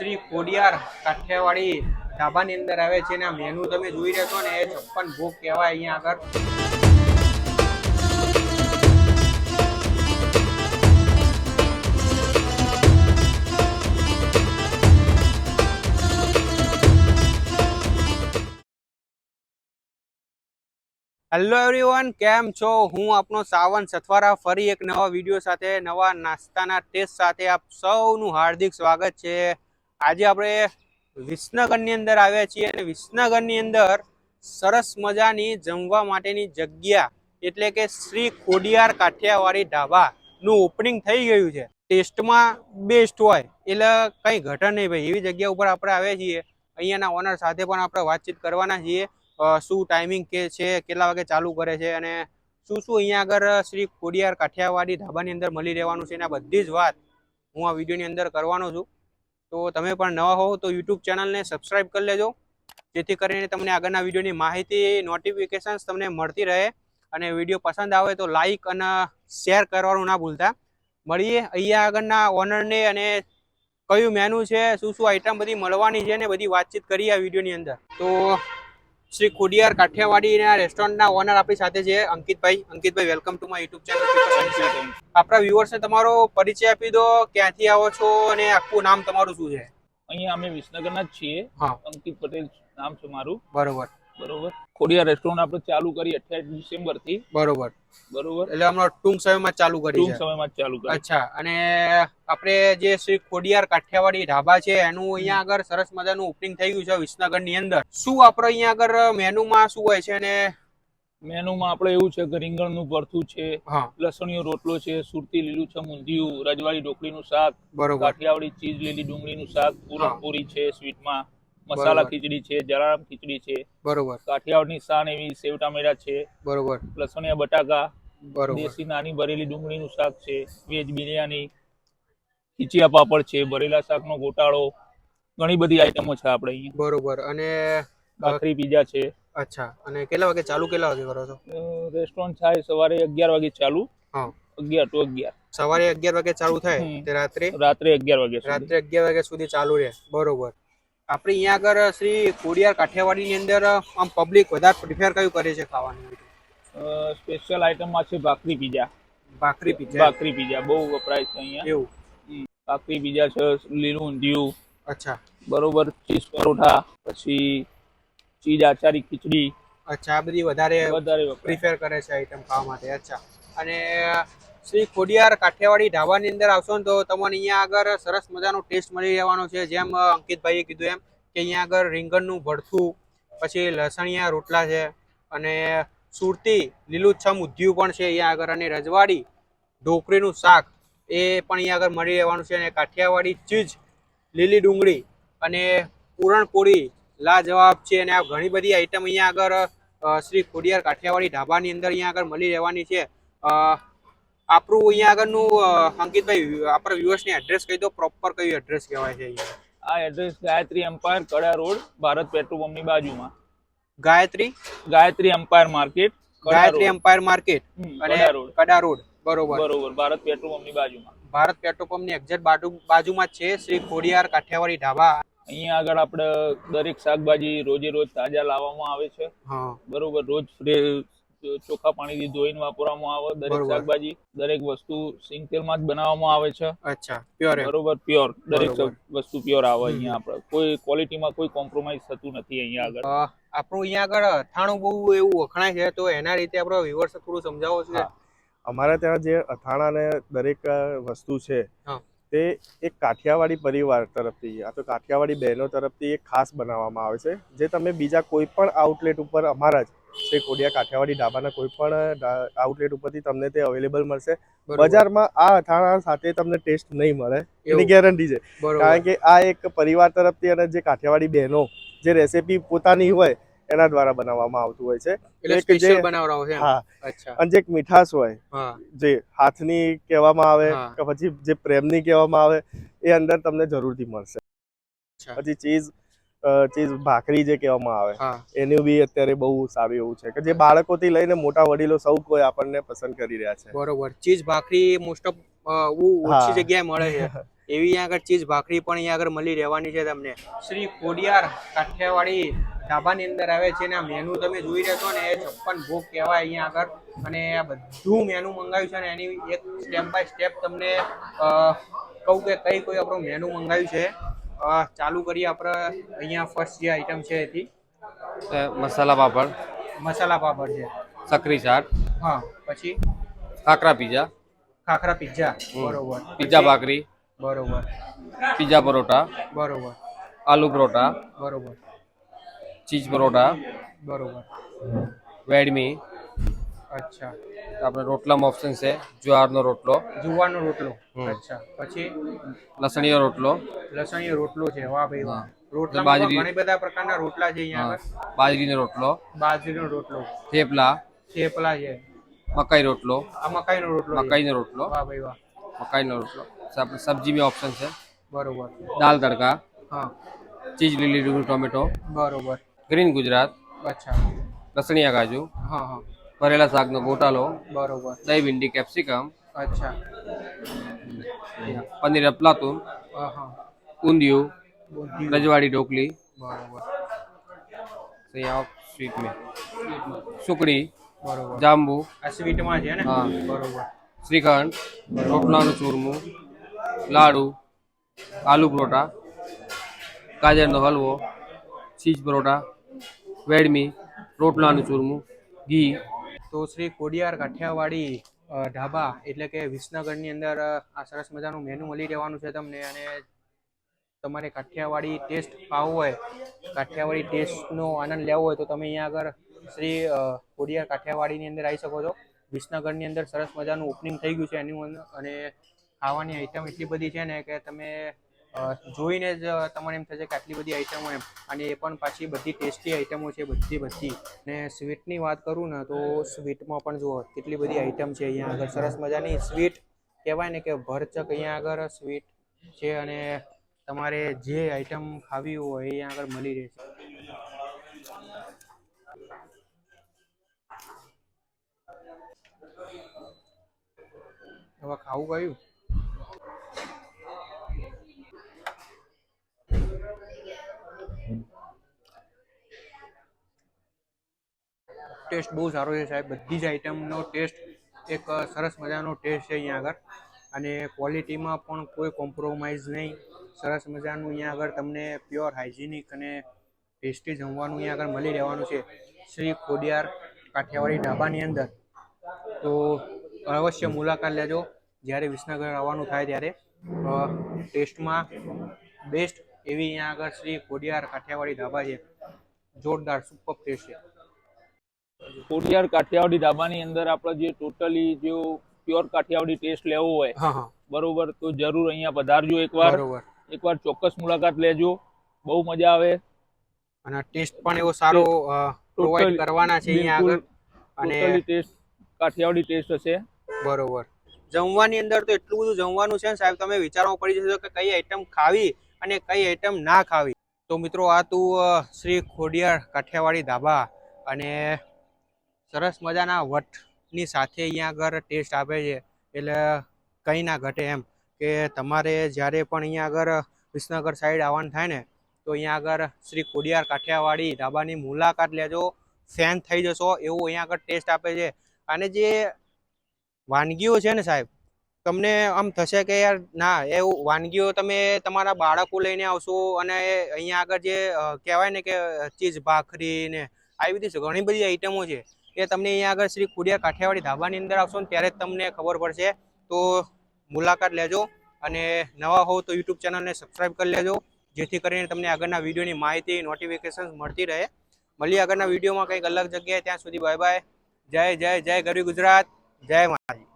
શ્રી કોડિયાર કાઠિયાવાડી ઢાબાની અંદર આવે છે અને આ મેનુ તમે જોઈ રહ્યા છો ને એ છપ્પન ભોગ કહેવાય અહીંયા આગળ. હેલો એવરીવન કેમ છો? હું આપનો સાવન સથવારા ફરી એક નવા વીડિયો સાથે, નવા નાસ્તાના ટેસ્ટ સાથે આપ સૌનું હાર્દિક સ્વાગત છે. આજે આપણે વિસનગરની અંદર આવ્યા છીએ અને વિસનગરની અંદર સરસ મજાની જમવા માટેની જગ્યા એટલે કે શ્રી ખોડિયાર કાઠિયાવાડી ઢાબાનું ઓપનિંગ થઈ ગયું છે. ટેસ્ટમાં બેસ્ટ હોય એટલે કંઈ ઘટે નહીં ભાઈ. એવી જગ્યા ઉપર આપણે આવ્યા છીએ. અહીંયાના ઓનર સાથે પણ આપણે વાતચીત કરવાના છીએ. શું ટાઈમિંગ કે છે, કેટલા વાગે ચાલુ કરે છે અને શું શું અહીંયા આગળ શ્રી ખોડિયાર કાઠિયાવાડી ઢાબાની અંદર મળી રહેવાનું છે આ બધી જ વાત હું આ વિડીયોની અંદર કરવાનો છું. તો તમે પણ નવા હોવ તો યુટ્યુબ ચેનલને સબસ્ક્રાઈબ કરી લેજો. જેથી કરીને તમને આગળના વિડીયોની માહિતી નોટિફિકેશન્સ તમને મળતી રહે અને વીડિયો પસંદ આવે તો લાઈક અને શેર કરવાનું ના ભૂલતા. મળીએ અહીંયા આગળના ઓનરને અને કયું મેનુ છે, શું શું આઈટમ બધી મળવાની છે ને બધી વાતચીત કરીએ આ વિડીયોની અંદર. તો શ્રી ખોડિયાર કાઠિયાવાડીના રેસ્ટોરન્ટના ઓનર આપણી સાથે છે Ankitbhai. Ankitbhai welcome to my YouTube channel આપણા વ્યુઅર્સને તમારો પરિચય આપી દો ક્યાંથી આવો છો અને આખું નામ તમારું શું છે? અહીંયા અમે વિસનગરના જ છીએ. અંકિત પટેલ નામ છે મારું. બરોબર. બરોબર? ખોડિયા રેસ્ટોરન્ટ આપણે ચાલુ કરી અઠ્યાવીસ ડિસેમ્બરથી બરોબર. બરોબર? એટલે હમણાં ટૂંક સમયમાં ચાલુ કરી ટૂંક સમયમાં ચાલુ કરી. અચ્છા અને આપણે જે શ્રી ખોડિયાર કાઠિયાવાડી ઢાબા છે એનું અહીંયા આગળ સરસ મજાનું ઓપનિંગ થઈ ગયું છે વિસનગરની અંદર. શું આપણે અહીંયા આગળ મેનુમાં શું હોય છે અને મેનુમાં આપણે એવું છે કે રીંગણનું ભરથું છે લસણીયો રોટલો છે સુરતી લીલું છે મુંધિયું રજવાડી ઢોકળીનું શાક બરોબર. કાઠિયાવાડી ચીઝ લીલી ડુંગળીનું શાક પૂરણપૂરી છે સ્વીટમાં. મસાલા ખીચડી છે જલારામ ખીચડી છે બરોબર. કાઠિયાવાડની શાન એવી સેવ ટામેટા છે બરોબર. લસણિયા બટાકા બરોબર. દેશી નાની ભરેલી ડુંગળીનું શાક છે વેજ બિરયાની ખીચિયા પાપડ છે ભરેલા શાકનો ગોટાળો ઘણી બધી આઈટમો છે આપણે અહીંયા. બરોબર. અને ભાખરી પીઝા છે. અચ્છા. અને કેટલા વાગે ચાલુ કેટલા વાગે કરો છો? રેસ્ટોરન્ટ થાય સવારે અગિયાર વાગે ચાલુ. હા. અગિયાર ટુ અગિયાર. સવારે અગિયાર વાગે ચાલુ થાય તે રાત્રે? રાત્રે અગિયાર વાગે રાત્રે અગિયાર વાગ્યા સુધી ચાલુ રહે. બરોબર. આપણે અહીંયા આગળ શ્રી કોડિયાર કાઠિયાવાડીની અંદર આમ પબ્લિક વધારે પ્રિફેર કયું કરે છે ખાવાનું? સ્પેશિયલ આઈટમમાં છે ભાખરી પીઝા. ભાખરી પીઝા? ભાખરી પીઝા બહુ વપરાય છે અહીંયા. એવું? ભાખરી પીઝા છે લીલું ઊંધિયું અચ્છા. બરોબર ચીઝ પરોઠા પછી ચીઝ આચારી ખીચડી. અચ્છા આ બધી વધારે વધારે પ્રિફેર કરે છે આઈટમ ખાવા માટે અચ્છા. અને શ્રી ખોડિયાર કાઠિયાવાડી ઢાબાની અંદર આવશો ને તો તમને અહીંયા આગળ સરસ મજાનો ટેસ્ટ મળી રહેવાનો છે. જેમ અંકિતભાઈએ કીધું એમ કે અહીંયા આગળ રીંગણનું ભડથું, પછી લસણિયા રોટલા છે અને સુરતી લીલુંછમ ઉધ્યું પણ છે અહીંયા આગળ અને રજવાડી ઢોકળીનું શાક એ પણ અહીંયા આગળ મળી રહેવાનું છે અને કાઠિયાવાડી ચીજ, લીલી ડુંગળી અને પૂરણપોળી લાજવાબ છે અને આ ઘણી બધી આઈટમ અહીંયા આગળ શ્રી ખોડિયાર કાઠિયાવાડી ઢાબાની અંદર અહીંયા આગળ મળી રહેવાની છે. આપણું અહીંયા આગળનું અંકિતભાઈ આપણા વ્યુઅર્સને એડ્રેસ કહી દો પ્રોપર કયું એડ્રેસ કહેવાય છે આ address Gayatri Empire Kada road Bharat petrol પંપની બાજુમાં. Gayatri? Gayatri empire market Gayatri. Empire market અને કડા રોડ. કડા રોડ બરોબર. બરોબર ભારત પેટ્રોલ પંપની બાજુમાં. ભારત પેટ્રોલ પંપની એક્ઝેક્ટ બાજુ બાજુમાં છે શ્રી ખોડિયાર કાઠિયાવાડી ઢાબા. અહીંયા આગળ આપણે દરેક શાકભાજી રોજે રોજ તાજા લાવવામાં આવે છે. બરોબર રોજ ફ્રે- ચોખ્ખા પાણીથી ધોઈને વાપરવામાં આવે. દરેક શાકભાજી દરેક વસ્તુ સિંગ તેલમાં જ બનાવવામાં આવે છે. અચ્છા પ્યોર બરોબર પ્યોર. દરેક વસ્તુ પ્યોર આવે અહીંયા આપણે કોઈ ક્વોલિટીમાં કોઈ કોમ્પ્રોમાઇઝ થતું નથી અહીંયા આગળ. આપણું અહીંયા આગળ અથાણું બહુ એવું વખણાય છે તો એના રીતે આપણો વ્યુઅર્સ થોડું સમજાવો છો. અમારા ત્યાં જે અથાણા ને દરેક વસ્તુ છે તે એક કાઠિયાવાડી પરિવાર તરફથી આ તો કાઠિયાવાડી બહેનો તરફથી એક ખાસ બનાવવામાં આવે છે જે તમે બીજા કોઈ પણ આઉટલેટ ઉપર અમારા જ શ્રી કોડિયા કાઠિયાવાડી ઢાબાના કોઈ પણ આઉટલેટ ઉપરથી તમને તે અવેલેબલ મળશે. બજારમાં આ અથાણા સાથે તમને ટેસ્ટ નહીં મળે એની ગેરંટી છે. કારણ કે આ એક પરિવાર તરફથી અને જે કાઠિયાવાડી બહેનો જે રેસીપી પોતાની હોય એના દ્વારા બનાવવામાં આવતું હોય છે. એક જે-? હા. અને જે એક મીઠાશ હોય જે હાથની કહેવામાં આવે કે પછી જે પ્રેમની કહેવામાં આવે એ અંદર તમને જરૂરથી મળશે. પછી ચીઝ ચીઝ ભાખરી જે કહેવામાં આવે એનું બી અત્યારે બહુ સારું એવું છે કે જે બાળકોથી લઈને મોટા વડીલો સૌ કોઈ આપણને પસંદ કરી રહ્યા છે. બરોબર. ચીઝ ભાખરી મોસ્ટ ઓફ ઓછી જગ્યાએ મળે છે. એવી અહીંયા આગળ ચીઝ ભાખરી પણ અહીંયા આગળ મળી રહેવાની છે તમને. શ્રી કોડિયાર કાઠિયાવાડી ઢાબાની અંદર આવે છે ને આ મેનુ તમે જોઈ રહ્યા છો ને એ છપ્પન ભોગ કહેવાય અહીંયા આગળ. અને આ બધું મેનુ મંગાવ્યું છે ને એની એક સ્ટેપ બાય સ્ટેપ તમને કહું કે કઈ કોઈ આપણું મેનુ મંગાવ્યું છે. ચાલુ કરીએ આપણે. અહીંયા ફર્સ્ટ જે આઈટમ છે એથી. મસાલા પાપડ. મસાલા પાપડ છે. સકરી ચાટ. હા પછી? ખાખરા પીઝા. ખાખરા પિઝા. બરોબર. પીઝા ભાખરી. બરોબર. પીઝા પરોઠા. બરોબર. આલુ પરોઠા. બરોબર. ચીઝ પરોઠા. બરોબર. વેડમી. અચ્છા. આપણે રોટલામાં ઓપ્શન છે જુવારનો રોટલો. જુવારનો રોટલો. અચ્છા. પછી? લસણીયો રોટલો. લસણીયો રોટલો છે. વાહ ભાઈ વાહ. રોટલા બાજરી- ઘણી બધા પ્રકારના રોટલા છે અહીંયા આગળ. બાજરીનો રોટલો. બાજરીનો રોટલો. થેપલા. થેપલા છે. મકાઈ રોટલો. આ મકાઈનો રોટલો મકાઈનો રોટલો. વાહ ભાઈ વાહ. મકાઈનો રોટલો. આપણે સબ્જી में ઓપ્શન છે. બરોબર. દાલ તડકા. હા. ચીઝ લીલી ડુંગળી ટોમેટો. બરોબર. ગ્રીન ગુજરાત. અચ્છા. લસણિયા કાજુ. હા હા. ભરેલા શાકનો ગોટાલો બરોબર. દહીં ભીંડી કેપ્સિકમ અચ્છા. પનીર અપલાતું ઊંધિયું રજવાડી ઢોકલી બરોબર. અહીંયા સ્વીટ સુકડી બરોબર. જાંબુ આ સ્વીટમાં છે ને? હા. બરોબર. શ્રીખંડ રોટલાનું ચૂરમું લાડુ આલુ પરોઠા ગાજરનો હલવો ચીઝ પરોઠા વેડમી રોટલાનું ચૂરમું ઘી તો શ્રી કોડિયાર કાઠિયાવાડી ઢાબા એટલે કે વિસનગરની અંદર આ સરસ મજાનું મેનુ મળી રહેવાનું છે તમને અને તમારે કાઠિયાવાડી ટેસ્ટ ખાવો હોય, કાઠિયાવાડી ટેસ્ટનો આનંદ લેવો હોય તો તમે અહીંયા આગળ શ્રી કોડિયાર કાઠિયાવાડીની અંદર આવી શકો છો. વિસનગરની અંદર સરસ મજાનું ઓપનિંગ થઈ ગયું છે એનું અને ખાવાની આઈટમ એટલી બધી છે ને કે તમે જોઈને જ તમારે એમ થશે કે આટલી બધી આઈટમો એમ. અને એ પણ પાછી બધી ટેસ્ટી આઈટમો છે, બધી બધી. ને સ્વીટની વાત કરું ને, તો સ્વીટમાં પણ જુઓ, કેટલી બધી આઈટમ છે અહીંયા આગળ. સરસ મજાની સ્વીટ કહેવાય ને કે ભરચક અહીંયા આગળ સ્વીટ છે અને તમારે જે આઈટમ ખાવી હોય અહીંયા આગળ મળી રહેશે. હવે ખાવું કયું? ટેસ્ટ બહુ સારો છે સાહેબ. બધી જ આઈટમનો ટેસ્ટ એક સરસ મજાનો ટેસ્ટ છે અહીંયા આગળ. અને ક્વોલિટીમાં પણ કોઈ કોમ્પ્રોમાઇઝ નહીં. સરસ મજાનું અહીંયા આગળ તમને પ્યોર હાઇજેનિક અને ટેસ્ટી જમવાનું અહીંયા આગળ મળી રહેવાનું છે. શ્રી ખોડિયાર કાઠિયાવાડી ઢાબાની અંદર. તો અવશ્ય મુલાકાત લેજો. જ્યારે વિસનગર આવવાનું થાય ત્યારે. ટેસ્ટમાં બેસ્ટ એવી અહીંયા આગળ શ્રી ખોડિયાર કાઠિયાવાડી ઢાબા છે. જોરદાર સુપર ટેસ્ટ છે. કોટિયાર કાઠિયાવાડી ધાબાની અંદર આપણે જે ટોટલી જો પ્યોર કાઠિયાવાડી ટેસ્ટ લેવો હોય બરોબર તો જરૂર અહીંયા પધારજો એકવાર. એકવાર ચોક્કસ મુલાકાત લેજો. બહુ મજા આવે. અને ટેસ્ટ પણ એવો સારો પ્રોવાઈડ કરવાના છે અહીંયા આગળ. અને ટેસ્ટ કાઠિયાવાડી ટેસ્ટ હશે. બરોબર. જમવાની અંદર તો એટલું બધું જમવાનું છે ને સાહેબ તમે વિચારવા પડી જશો કે કઈ આઈટમ ખાવી અને કઈ આઈટમ ના ખાવી. તો મિત્રો આ તું શ્રી ખોડિયાર કાઠિયાવાડી ધાબા અને સરસ મજાના વટની સાથે અહીંયા આગળ ટેસ્ટ આપે છે. એટલે કંઈ ના ઘટે એમ કે તમારે જ્યારે પણ અહીંયા આગળ વિસનગર સાઈડ આવવાનું થાય ને, તો અહીંયા આગળ શ્રી કોડિયાર કાઠિયાવાડી ઢાબાની મુલાકાત લેજો. ફેન થઈ જશો એવું અહીંયા આગળ ટેસ્ટ આપે છે. અને જે વાનગીઓ છે ને સાહેબ, તમને આમ થશે કે યાર ના એવું વાનગીઓ તમે તમારા બાળકો લઈને આવશો અને અહીંયા આગળ જે કહેવાય ને કે ચીઝ ભાખરી ને, આવી બધી ઘણી બધી આઈટમો છે. એ તમને અહીંયા આગળ શ્રી ખુડિયા કાઠિયાવાડી ધાબાની અંદર આવશો ને ત્યારે જ તમને ખબર પડશે. તો મુલાકાત લેજો અને નવા હોવ તો યુટ્યુબ ચેનલને સબસ્ક્રાઈબ કરી લેજો, જેથી કરીને તમને આગળના વિડીયોની માહિતી નોટિફિકેશન મળતી રહે. મળીએ આગળના વિડીયોમાં કંઈક અલગ જગ્યાએ. ત્યાં સુધી બાય બાય જય જય જય ગરવી ગુજરાત. જય માતાજી.